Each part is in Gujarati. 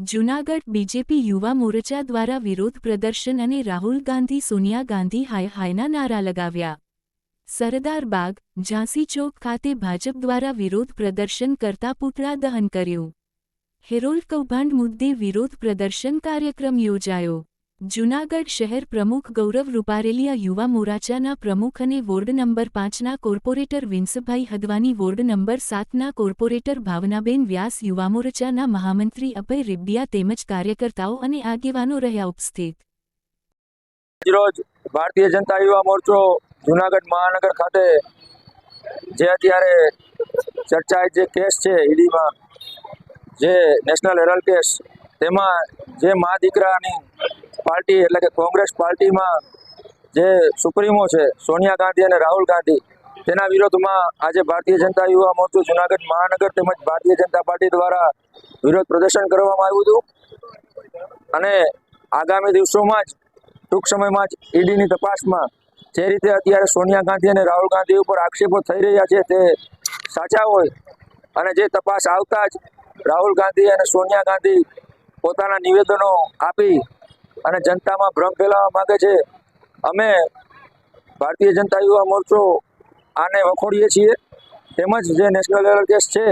જૂનાગઢ બીજેપી યુવા મોરચા દ્વારા વિરોધ પ્રદર્શન અને રાહુલ ગાંધી, સોનિયા ગાંધી, હાય હાયના નારા લગાવ્યા. સરદાર બાગ, ઝાંસી ચોક ખાતે ભાજપ દ્વારા વિરોધ પ્રદર્શન કરતા પૂતળા દહન કર્યું. હેરોલ્ડ કૌભાંડ મુદ્દે વિરોધ પ્રદર્શન કાર્યક્રમ યોજાયો. જૂનાગઢ શહેર પ્રમુખ ગૌરવ રૂપારેલિયા યુવા મોરાચાના પ્રમુખ અને વોર્ડ નંબર પાંચના corporator Vinsbhai Hadvani ward number સાતના corporator Bhavnaben Vyas યુવા મોરચાના મહામંત્રી અભય રીબડિયા તેમજ કાર્યકર્તાઓ અને આગેવાનો રહ્યા ઉપસ્થિત. રોજ ભારતીય જનતા યુવા મોરચો જૂનાગઢ મહાનગર ખાતે જે અત્યારે ચર્ચાએ જે કેસ છે ઈડીમાં, જે નેશનલ હેરલ્ડ કેસ, તેમાં જે મા દીકરાની પાર્ટી એટલે કે કોંગ્રેસ પાર્ટીમાં જે સુપ્રીમો છે, સોનિયા ગાંધી અને રાહુલ ગાંધી, તેના વિરોધમાં આજે ભારતીય જનતા યુવા મોરચો જુનાગઢ મહાનગર તેમજ ભારતીય જનતા પાર્ટી દ્વારા વિરોધ પ્રદર્શન કરવામાં આવ્યું હતું. અને આગામી દિવસોમાં જ, ટૂંક સમયમાં જ ઈડીની તપાસમાં જે રીતે અત્યારે સોનિયા ગાંધી અને રાહુલ ગાંધી ઉપર આક્ષેપો થઈ રહ્યા છે તે સાચા હોય અને જે તપાસ આવતા જ રાહુલ ગાંધી અને સોનિયા ગાંધી પોતાના નિવેદનો આપી અને જનતામાં ભ્રમ ફેલાવવા માંગે છે. અમે ભારતીય જનતા યુવા મોરચો આને વખોડીએ છીએ. તેમજ જે નેશનલ લેવલ કેસ છે,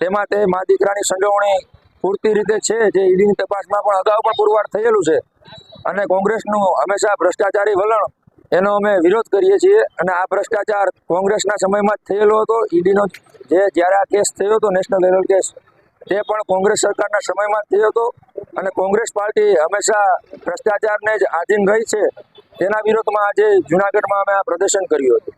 તેમાં તે મા દીકરાની સંડોવણી પૂરતી રીતે છે, જે ઈડીની તપાસમાં પણ અગાઉ પણ પુરવાર થયેલું છે. અને કોંગ્રેસનું હંમેશા ભ્રષ્ટાચારી વલણ, એનો અમે વિરોધ કરીએ છીએ. અને આ ભ્રષ્ટાચાર કોંગ્રેસના સમયમાં જ થયેલો હતો. ઈડીનો જે, જ્યારે આ કેસ થયો હતો નેશનલ લેવલ કેસ તે પણ કોંગ્રેસ સરકારના સમયમાં થયો હતો અને કોંગ્રેસ પાર્ટી હંમેશા ભ્રષ્ટાચારને જ આધીન રહી છે, તેના વિરોધમાં આજે જુનાગઢમાં અમે આ પ્રદર્શન કર્યું હતું.